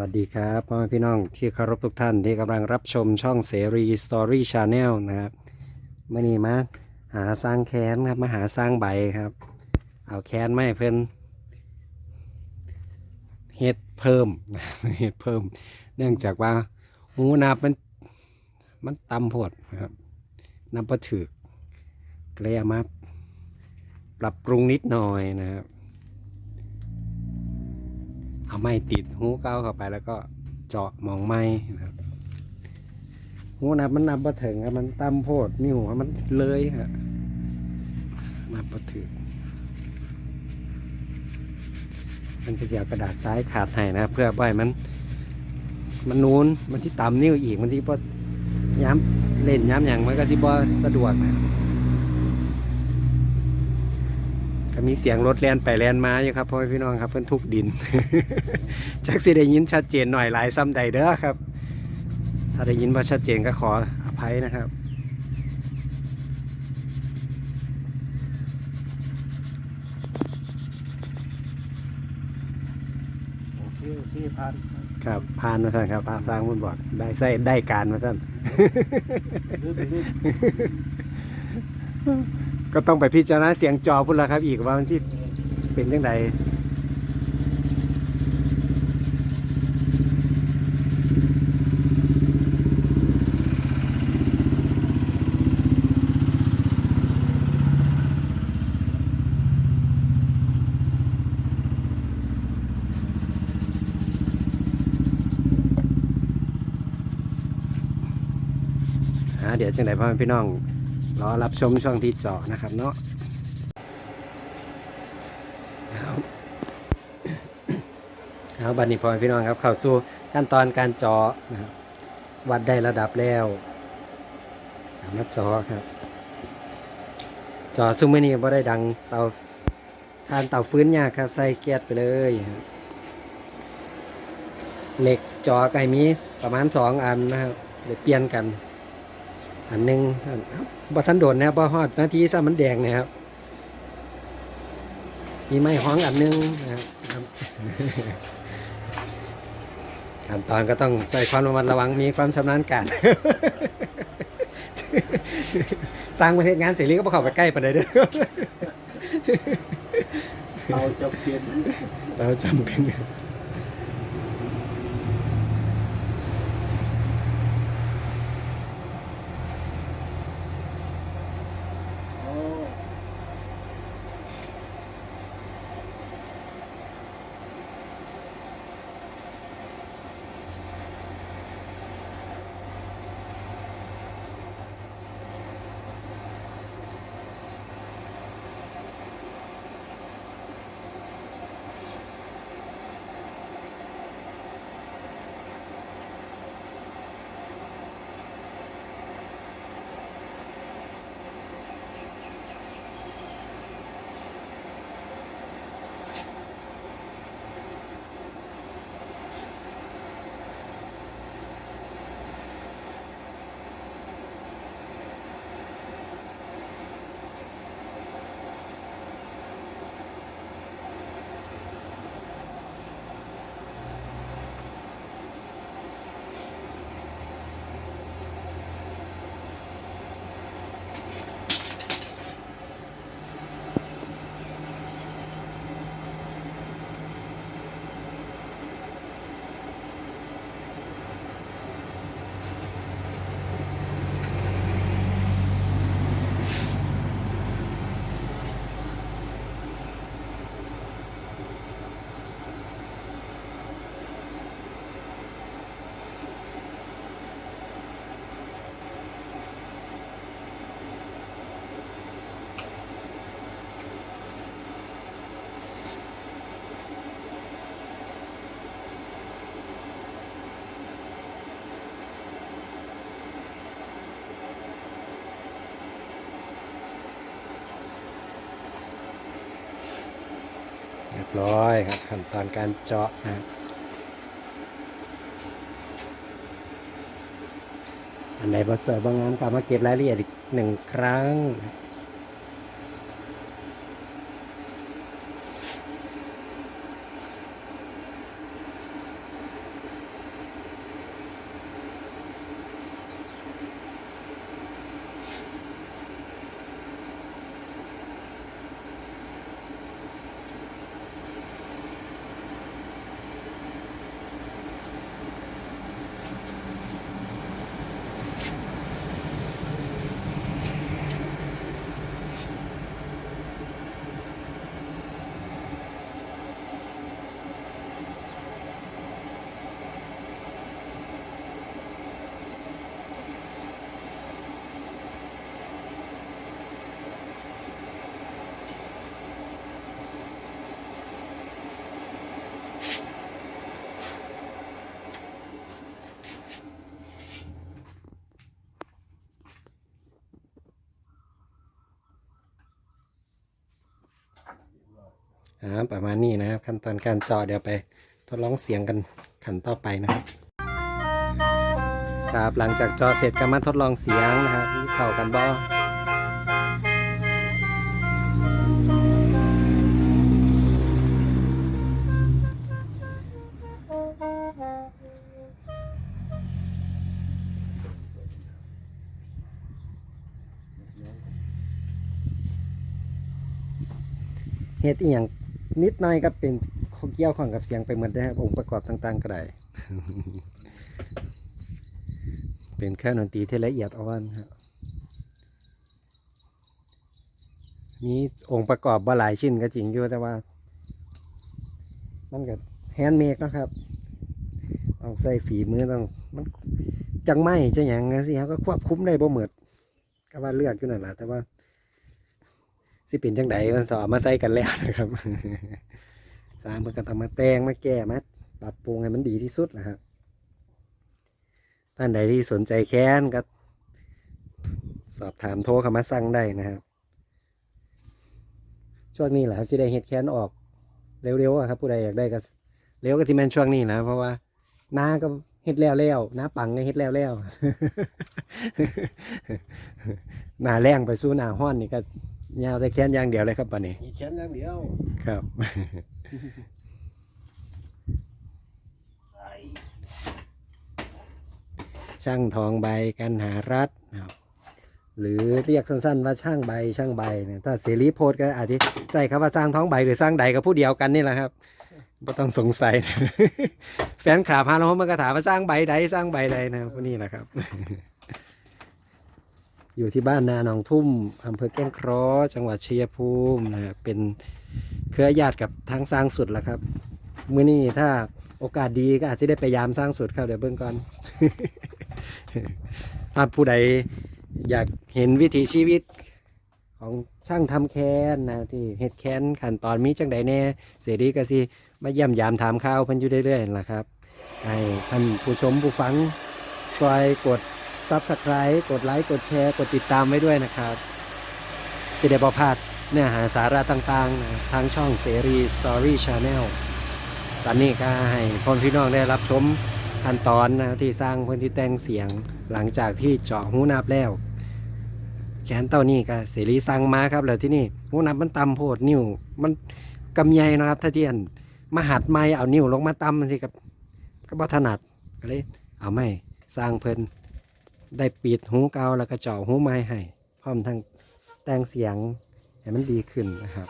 วัสดีครับพ่อแม่พี่น้องที่เคารพทุกท่านที่กำลังรับชมช่องเสรีสตอรี่ชาแนลนะครับเมื่อนี้มาหาสร้างแค้นครับมาหาสร้างใบครับ เอาแค้นไม่เพิ่นเฮ็ดเพิ่มเฮ็ดเพิ่ม เนื่องจากว่าหูนับมันมันต่ำโพดนะครับนับประถือก็เลยมาปรับปรุงนิดหน่อยนะครับ เอาไม้ติดหูเก้าเข้าไปแล้วก็เจาะมองไม้นะครับหูนับมันนับมาถึงครับมันต่ำโพดนิ้วมันเลยฮะนับมาถึงมันก็จะเอากระดาษซ้ายขาดให้นะ เพื่อบ่อยมัน มันนูนมันที่ต่ำนิ้วอีกมันที่พอย้ำเล่นย้ำอย่างมันก็สิบ่สะดวกนะก็ มีเสียงรถแล่นไปแล่นมาอยู่ครับพ่อแม่พี่น้องครับเพิ่นทุกดิน จักสิได้ยินชัดเจนหน่อยหลายซ้ำใดเด้อครับ ถ้าได้ยินว่าชัดเจนก็ขออภัยนะครับโอเคโอเคผ่านครับผ่านมาท่านครับพาสร้างมุนบอกได้ใส่ได้การมาท่านลื่นลื่น ก็ต้องไปพิจารณาเสียงจอพุ่นละครับ อีกว่ามันสิเป็นจังไดเดี๋ยวจังไดพ่อแม่พี่น้อง รอรับชมช่วงที่เจาะนะครับเนาะเอาเอาบัดนี้พอพี่น้องครับเข้าสู่ขั้นตอนการเจาะนะครับวัดได้ระดับแล้วมาเจาะครับเจาะซุมอนี้บ่ได้ดังเตาทานเตาฟื้นยากครับใส่แก๊สไปเลยเหล็กจาะไก่มีประมาณสองอันนะครับเดี๋ยวเปลี่ยนกัน อันหนึ่งอันบ่ทันโดนนะครับบ่ฮอดนาทีซะมันแดงนะครับมีไม้ห้องอันหนึงนะครับครับขั้นตอนก็ต้องใส่ความระมัดระวังมีความชำนาญการสร้างประเทศงานเสรีก็บ่เข้าไปใกล้ปานใดเด้อเราจะเปลี่ยนเราจำเป็น บร้อยครับขั้นตอนการเจาะนะครับอันไหนบ่สวยบางงามกลับมาเก็บรายละเอียดอีกหนึ่งครั้ง ประมาณนี้นะครับ ขั้นตอนการเจาะเดี๋ยวไปทดลองเสียงกันขันต่อไปนะครับครับหลังจากจอเสร็จก็มาทดลองเสียงนะครับเข้ากันบ่เฮ็ดอีหยัง นิดหน่อยก็เป็นเกี่ยวข้องกับเสียงไปเหมดนะครับองค์ประกอบต่างๆก็ได้ เป็นเครื่องดนตรีที่ละเอียดอ่อนครับมีองค์ประกอบบ่หลายชิ้นก็จริงอยู่แต่ว่า มันก็แฮนด์เมดนะครับต้องใส่ฝีมือต้องมันจังไม่จังหยังสิครับก็ควบคุมได้บ่เหมดก็ว่าเลือกอยู่นั่นแหละแต่ว่า สิเป็นจังไดมันสอบมาใส่กันแล้วนะครับสร้างมันก็ต้องมาแต่งมาแก้มาปรับปรุงให้มันดีที่สุดนะครับท่านใดที่สนใจแค้นก็ สอบถามโทรเข้ามาสั่งได้นะครับ ช่วงนี้แหละครับที่ได้เฮ็ดแค้นออกเร็วๆครับ ผู้ใดอยากได้ก็เร็วก็สิแมนช่วงนี้นะเพราะว่าหน้าก็เฮ็ดแล้วแล้วหน้าปังก็เฮ็ดแล้วแล้วหน้าแรงไปสู้หน้าห้อนนี่ก็ ยาวแต่แค้นอย่างเดียวเลยครับปันนี้มีแขนอย่างเดียวครับไอ้ช่างทองใบกันหารัฐนะครับหรือเรียกสั้นๆว่าช่างใบช่างใบเนี่ยถ้าเสรีโพสต์ก็อาจจะใส่คำว่าสร้างท้องใบหรือสร้างใดก็ผู้เดียวกันนี่แหละครับไม่ต้องสงสัยนะแฟนขาพาเรามันก็ถามว่าสร้างใบใดสร้างใบใดนะพวกนี้แหละครับ อยู่ที่บ้านนาหนองทุ่มอำเภอแก้งเคราะห์จังหวัดชัยภูมินะครับเป็นเครือญาติกับทางสร้างสุดแหละครับมื้อนี้ถ้าโอกาสดีก็อาจจะได้ไปยามสร้างสุดครับเดี๋ยวเบิ่งก่อน ถ้าผู้ใดอยากเห็นวิถีชีวิตของช่างทำแคนนะที่เฮ็ดแคนขั้นตอนมีจังใดแน่เสรีก็สิมาเยี่ยมยามถามข่าวเพิ่นอยู่เรื่อยๆนั่นล่ะครับให้ท่านผู้ชมผู้ฟังซอยกด Subscribe กดไลค์กดแชร์ กดติดตามไว้ด้วยนะครับ จะได้บ่พลาดเนื้อหาสาระต่างๆนะทางช่องเสรี Story Channel ตอนนี้ก็ให้พ่อพี่น้องได้รับชมขั้นตอนนะที่สร้างพื้นที่แต่งเสียงหลังจากที่เจาะหูนับแล้วแขนเต้านี่ก็เสรีสั่งมาครับแล้วที่นี่หูนับมันต่ำโพดนิ้ว มันกำไยนะครับถ้าเทียนมาหัดไม้เอานิ้วลงมาต่ำสิกับก็บ่ถนัดก็เลยเอาไม่สร้างเพิ่น ได้ปิดหูเกาแล้วก็เจาะหูไม้ให้พร้อมทั้งแต่งเสียงให้มันดีขึ้นนะครับ